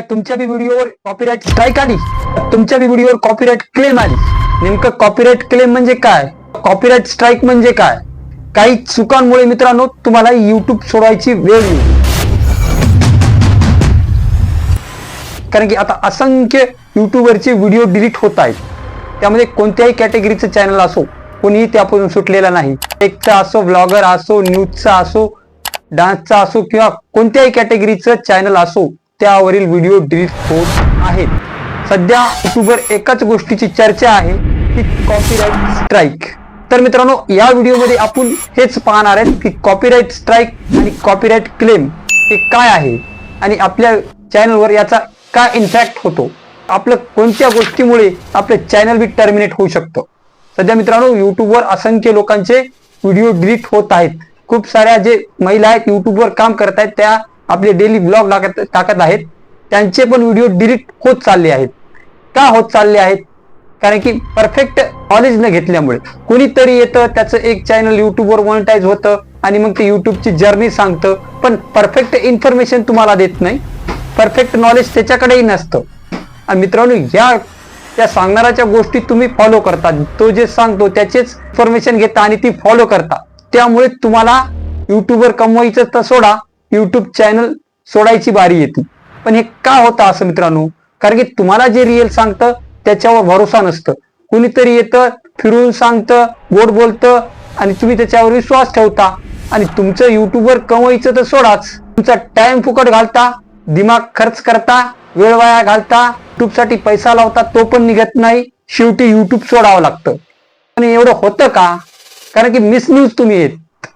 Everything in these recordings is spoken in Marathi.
तुमच्या बी व्हिडिओवर कॉपीराईट स्ट्राईक आली तुमच्या बी व्हिडिओवर कॉपीराईट क्लेम आली. नेमकं कॉपीराईट क्लेम म्हणजे काय? कॉपीराईट स्ट्राईक म्हणजे काय? काही चुकांमुळे मित्रांनो तुम्हाला युट्यूब सोडायची वेळ येईल. कारण की आता असंख्य युट्यूबवरचे व्हिडिओ डिलीट होत आहेत. त्यामध्ये कोणत्याही कॅटेगरीचं चॅनल असो कोणीही त्यापासून सुटलेला नाही. एकचा असो ब्लॉगर असो न्यूजचा असो डान्सचा असो किंवा कोणत्याही कॅटेगरीचं चॅनल असो त्यावरील व्हिडिओ डिलीट होत आहेत. सध्या युट्यूबवर एकाच गोष्टीची चर्चा आहे की कॉपीराईट स्ट्राईक तर मित्रांनो या व्हिडिओमध्ये आपण हेच पाहणार आहेत की कॉपीराईट स्ट्राईक आणि कॉपीराईट क्लेम हे काय आहे आणि आपल्या चॅनलवर याचा काय इम्पॅक्ट होतो. आपलं कोणत्या गोष्टीमुळे आपलं चॅनल बी टर्मिनेट होऊ शकतं. सध्या मित्रांनो युट्यूबवर असंख्य लोकांचे व्हिडिओ डिलीट होत आहेत. खूप साऱ्या जे महिला आहेत युट्यूबवर काम करत आहेत त्या आपले डेली ब्लॉग टाकत टाकत आहेत. त्यांचे पण व्हिडिओ डिलीट होत चालले आहेत. का होत चालले आहेत? कारण की परफेक्ट नॉलेज न घेतल्यामुळे. कुणीतरी येतं त्याचं एक चॅनल युट्यूबवर मॉनिटाईज होतं आणि मग ते युट्यूबची जर्नी सांगतं. पण परफेक्ट इन्फॉर्मेशन तुम्हाला देत नाही. परफेक्ट नॉलेज त्याच्याकडेही नसतं. आणि मित्रांनो या त्या सांगणाऱ्याच्या गोष्टी तुम्ही फॉलो करता. तो जे सांगतो त्याचेच इन्फॉर्मेशन घेता आणि ती फॉलो करता. त्यामुळे तुम्हाला युट्यूबवर कमवायचं तर सोडा. युट्यूब चॅनल सोडायची बारी येते. पण हे का होतं असं मित्रांनो? कारण की तुम्हाला जे रिअल सांगतं त्याच्यावर भरोसा नसतं. कुणीतरी येतं फिरून सांगतं गोड बोलतं आणि तुम्ही त्याच्यावर विश्वास ठेवता. आणि तुमचं युट्यूबवर कमवायचं तर सोडाच. तुमचा टाइम फुकट घालता दिमाग खर्च करता वेळ वाया घालता युट्यूबसाठी पैसा लावता तो पण निघत नाही. शेवटी युट्यूब सोडावं लागतं. आणि एवढं होतं का? कारण की मिसन्यूज तुम्ही येत.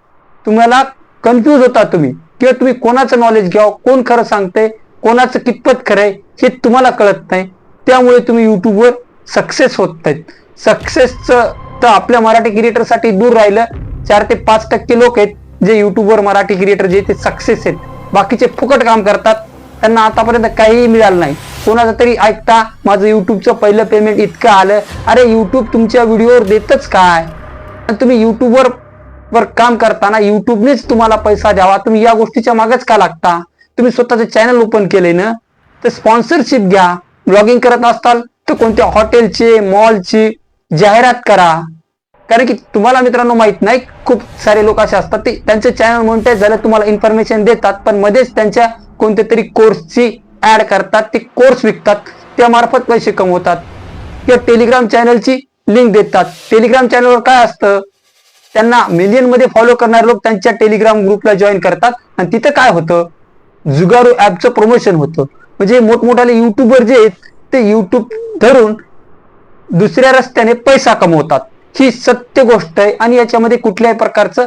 तुम्हाला कन्फ्यूज होता तुम्ही. किंवा तुम्ही कोणाचं नॉलेज घ्यावं कोण खरं सांगतंय कोणाचं कितपत खरं आहे हे तुम्हाला कळत नाही. त्यामुळे तुम्ही युट्यूबवर सक्सेस होत नाहीत. सक्सेसचं तर आपल्या मराठी क्रिएटरसाठी दूर राहिलं. चार ते पाच टक्के लोक आहेत जे युट्यूबवर मराठी क्रिएटर जे ते सक्सेस आहेत. बाकीचे फुकट काम करतात. त्यांना आतापर्यंत काहीही मिळालं नाही. कोणाचं तरी ऐकता माझं युट्यूबचं पहिलं पेमेंट इतकं आलं. अरे युट्यूब तुमच्या व्हिडिओवर देतच काय? तुम्ही युट्यूबवर वर काम करताना युट्यूबनेच तुम्हाला पैसा द्यावा. तुम्ही या गोष्टीच्या मागेच का लागता? तुम्ही स्वतःचं चॅनल ओपन केले ना तर स्पॉन्सरशिप घ्या. ब्लॉगिंग करत असताल तर कोणत्या हॉटेलचे मॉलची जाहिरात करा. कारण की तुम्हाला मित्रांनो माहीत नाही खूप सारे लोक असे असतात ते त्यांचे चॅनल मोनिटाईज झालं तुम्हाला इन्फॉर्मेशन देतात पण मध्येच त्यांच्या कोणत्या तरी कोर्सची ऍड करतात ते कोर्स विकतात त्या मार्फत पैसे कमवतात. किंवा टेलिग्राम चॅनलची लिंक देतात. टेलिग्राम चॅनलवर काय असतं? त्यांना मिलियनमध्ये फॉलो करणारे लोक त्यांच्या टेलिग्राम ग्रुपला जॉईन करतात. आणि तिथं काय होतं? जुगारू ऍपचं प्रमोशन होतं. म्हणजे मोठमोठाले युट्यूबर जे आहेत ते युट्यूब धरून दुसऱ्या रस्त्याने पैसा कमवतात. ही सत्य गोष्ट आहे. आणि याच्यामध्ये कुठल्याही प्रकारचं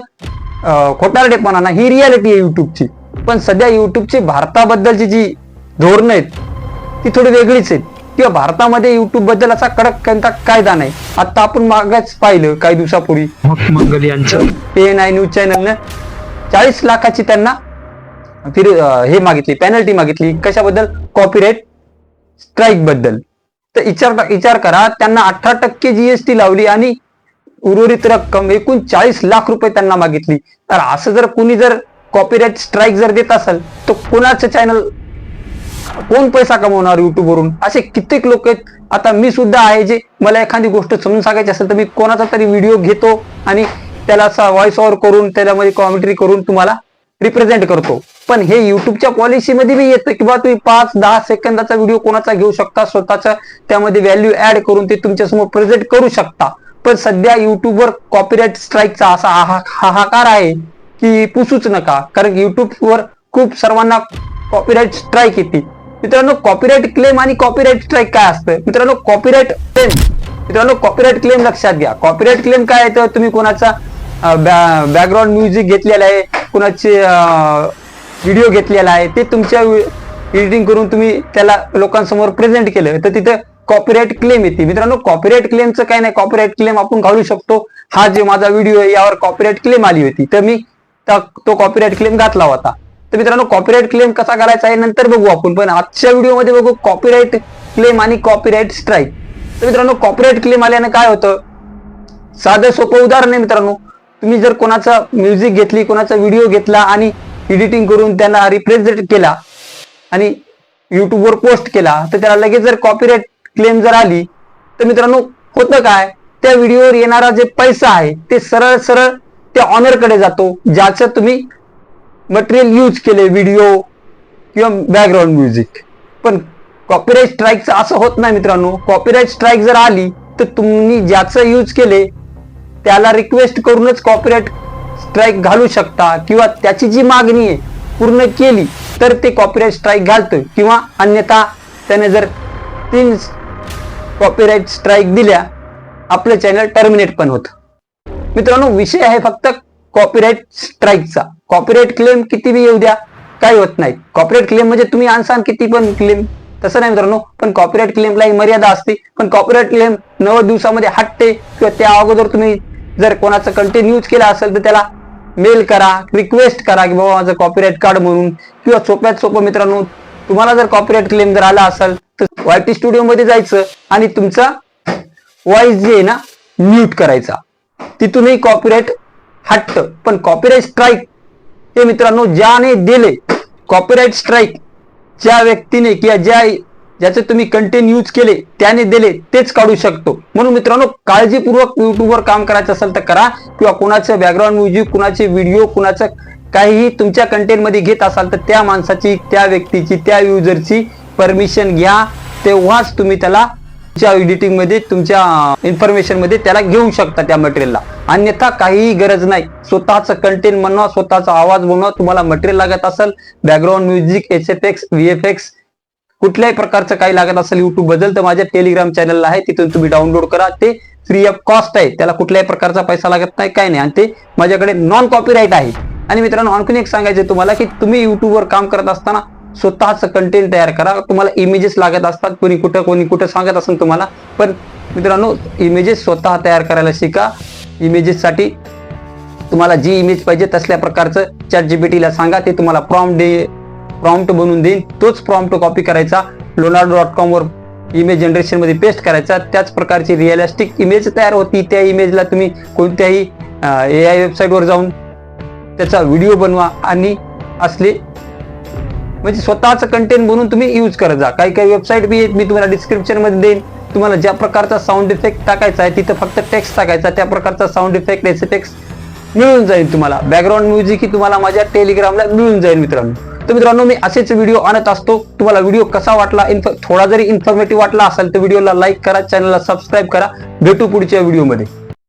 खोटारडेपणा ना ही रियालिटी आहे युट्यूबची पण सध्या युट्यूबची भारताबद्दलची जी धोरणं आहेत ती थोडी वेगळीच आहेत. किंवा भारतामध्ये युट्यूबबद्दल असा कडक कोणता कायदा नाही. आता आपण मागच पाहिलं काही दिवसापूर्वी. मंगल यांचं. पी एन आय न्यूज चॅनलनं चाळीस लाखाची त्यांना फिर हे मागितली पेनल्टी मागितली. कशाबद्दल? कॉपीराईट स्ट्राईकबद्दल. तर विचार विचार करा. त्यांना अठरा टक्के जीएसटी लावली आणि उर्वरित रक्कम एकूण चाळीस लाख रुपये त्यांना मागितली. तर असं जर कुणी जर कॉपीराईट स्ट्राईक जर देत असेल तर कोणाचं चॅनल कोण पैसा कमवणार युट्यूबवरून असे कित्येक लोक आहेत. आता मी सुद्धा आहे जे मला एखादी गोष्ट समजून सांगायची असेल तर मी कोणाचा तरी व्हिडिओ घेतो आणि त्याला असा व्हॉइस ओव्हर करून त्याच्यामध्ये कॉमेंट्री करून तुम्हाला रिप्रेझेंट करतो. पण हे युट्यूबच्या पॉलिसीमध्ये बी येतं की बा तुम्ही पाच दहा सेकंदाचा व्हिडिओ कोणाचा घेऊ शकता? स्वतःचा त्यामध्ये व्हॅल्यू ऍड करून ते तुमच्यासमोर प्रेझेंट करू शकता. पण सध्या युट्यूबवर कॉपीराईट स्ट्राईकचा असा हाहाकार आहे की पुसूच नका. कारण युट्यूबवर खूप सर्वांना कॉपीराईट स्ट्राईक येते. मित्रांनो कॉपीराईट क्लेम आणि कॉपीराईट स्ट्राईक काय असतं? मित्रांनो कॉपीराईट क्लेम मित्रांनो कॉपीराईट क्लेम लक्षात घ्या. कॉपीराईट क्लेम काय आहे? तर तुम्ही कोणाचा बॅकग्राऊंड म्युझिक घेतलेला आहे कुणाचे व्हिडिओ घेतलेला आहे ते तुमच्या एडिटिंग करून तुम्ही त्याला लोकांसमोर प्रेझेंट केलं. तर तिथं कॉपीराईट क्लेम येते. मित्रांनो कॉपीराईट क्लेमचं काय नाही कॉपीराईट क्लेम आपण घालू शकतो. हा जे माझा व्हिडिओ आहे यावर कॉपीराईट क्लेम आली होती. तर मी तो कॉपीराईट क्लेम घातला होता. तर मित्रांनो कॉपीराईट क्लेम कसा करायचा आहे नंतर बघू आपण. पण आजच्या व्हिडिओमध्ये बघू कॉपीराईट क्लेम आणि कॉपीराईट स्ट्राईक तर मित्रांनो कॉपीराईट क्लेम आल्यानं काय होतं? साधं सोपं उदाहरण आहे मित्रांनो. तुम्ही जर कोणाचा म्युझिक घेतली कोणाचा व्हिडिओ घेतला आणि एडिटिंग करून त्यांना रिप्रेझेंट केला आणि युट्यूबवर पोस्ट केला तर त्याला लगेच जर कॉपीराईट क्लेम जर आली तर मित्रांनो होतं काय? त्या व्हिडिओवर येणारा जे पैसा आहे ते सरळ सरळ त्या ऑनरकडे जातो ज्याचं तुम्ही मटेरियल यूज केले व्हिडिओ किंवा बॅकग्राऊंड म्युझिक पण कॉपीराईट स्ट्राईकचं असं होत नाही मित्रांनो. कॉपीराईट स्ट्राईक जर आली तर तुम्ही ज्याचं यूज केले त्याला रिक्वेस्ट करूनच कॉपीराईट स्ट्राईक घालू शकता. किंवा त्याची जी मागणी आहे पूर्ण केली तर ते कॉपीराईट स्ट्राईक घालतं किंवा अन्यथा त्याने जर तीन कॉपीराईट स्ट्राईक दिल्या आपलं चॅनल टर्मिनेट पण होतं. मित्रांनो विषय आहे फक्त कॉपीराईट स्ट्राईकचा कॉपीराईट क्लेम किती बी येऊ द्या काही होत नाही. कॉपीराईट क्लेम म्हणजे तुम्ही आणसान किती पण क्लेम तसं नाही मित्रांनो पण कॉपीराईट क्लेमला मर्यादा असते. पण कॉपीराईट क्लेम नव्वद दिवसामध्ये हटते किंवा त्या अगोदर तुम्ही जर कोणाचं कंटेंट यूज केला असेल तर त्याला मेल करा रिक्वेस्ट करा की बाबा माझं कॉपीराईट कार्ड म्हणून किंवा सोप्यात सोपं मित्रांनो तुम्हाला जर कॉपीराईट क्लेम जर आला असेल तर वायटी स्टुडिओ मध्ये जायचं आणि तुमचा व्हॉइस जे आहे ना म्यूट करायचा. तिथूनही कॉपीराईट हटत. पण कॉपीराईट स्ट्राईक ते मित्रांनो ज्याने दिले कॉपीराईट स्ट्राईक ज्या व्यक्तीने किंवा ज्या ज्याचे तुम्ही कंटेंट यूज केले त्याने दिले तेच काढू शकतो. म्हणून मित्रांनो काळजीपूर्वक युट्यूबवर काम करायचं असेल तर करा किंवा कुणाचं बॅकग्राऊंड म्युझिक कुणाचे व्हिडिओ कुणाचं काहीही तुमच्या कंटेंटमध्ये घेत असाल तर त्या माणसाची त्या व्यक्तीची त्या युजरची परमिशन घ्या. तेव्हाच तुम्ही त्याला तुमच्या एडिटिंगमध्ये तुमच्या इन्फॉर्मेशनमध्ये त्याला घेऊ शकता त्या मटेरियलला अन्यथा काहीही गरज नाही. स्वतःचं कंटेंट बनवा स्वतःचा आवाज बनवा तुम्हाला मटेरियल लागत असेल background music H F X V F X कुठल्याही प्रकारचं काही लागत असेल युट्यूबबद्दल तर माझ्या टेलिग्राम चॅनलला आहे. तिथून तुम्ही डाउनलोड करा. ते फ्री ऑफ कॉस्ट आहे. त्याला कुठल्याही प्रकारचा पैसा लागत नाही काही नाही. आणि ते माझ्याकडे नॉन कॉपीराईट आहे. आणि मित्रांनो आणखीन एक सांगायचं तुम्हाला की तुम्ही युट्यूबवर काम करत असताना स्वतःच कंटेंट तयार करा. तुम्हाला इमेजेस लागत असतात कोणी कुठं कोणी कुठं सांगत असेल तुम्हाला पण मित्रांनो इमेजेस स्वतः तयार करायला शिका. इमेजेससाठी तुम्हाला जी इमेज पाहिजे तसल्या प्रकारचं चॅट जीपीटीला सांगा ते तुम्हाला प्रॉम्प्ट दे प्रॉम्प्ट बनवून देईन. तोच प्रॉम्प्ट कॉपी करायचा. लोनार्डो डॉट कॉमवर इमेज जनरेशनमध्ये पेस्ट करायचा. त्याच प्रकारची रिअलिस्टिक इमेज तयार होती. त्या इमेजला तुम्ही कोणत्याही ए आय वेबसाईटवर जाऊन त्याचा व्हिडिओ बनवा आणि असले म्हणजे स्वतःचं कंटेंट बनवून तुम्ही यूज करत जा. काही काही वेबसाईट बी आहेत मी तुम्हाला डिस्क्रिप्शनमध्ये देईन. तुम्हाला ज्या प्रकारचा साऊंड इफेक्ट टाकायचा आहे तिथं फक्त टेक्स्ट टाकायचा त्या प्रकारचा साऊंड इफेक्ट याचे टेक्स्ट मिळून जाईल तुम्हाला. बॅकग्राऊंड म्युझिक ही तुम्हाला माझ्या टेलिग्रामला मिळून जाईल मित्रांनो. तर मित्रांनो मी असेच व्हिडिओ आणत असतो. तुम्हाला व्हिडिओ कसा वाटला इन्फ थोडा जरी इन्फॉर्मेटिव्ह वाटला असेल तर व्हिडिओला लाईक करा चॅनलला सबस्क्राईब करा. भेटू पुढच्या व्हिडिओमध्ये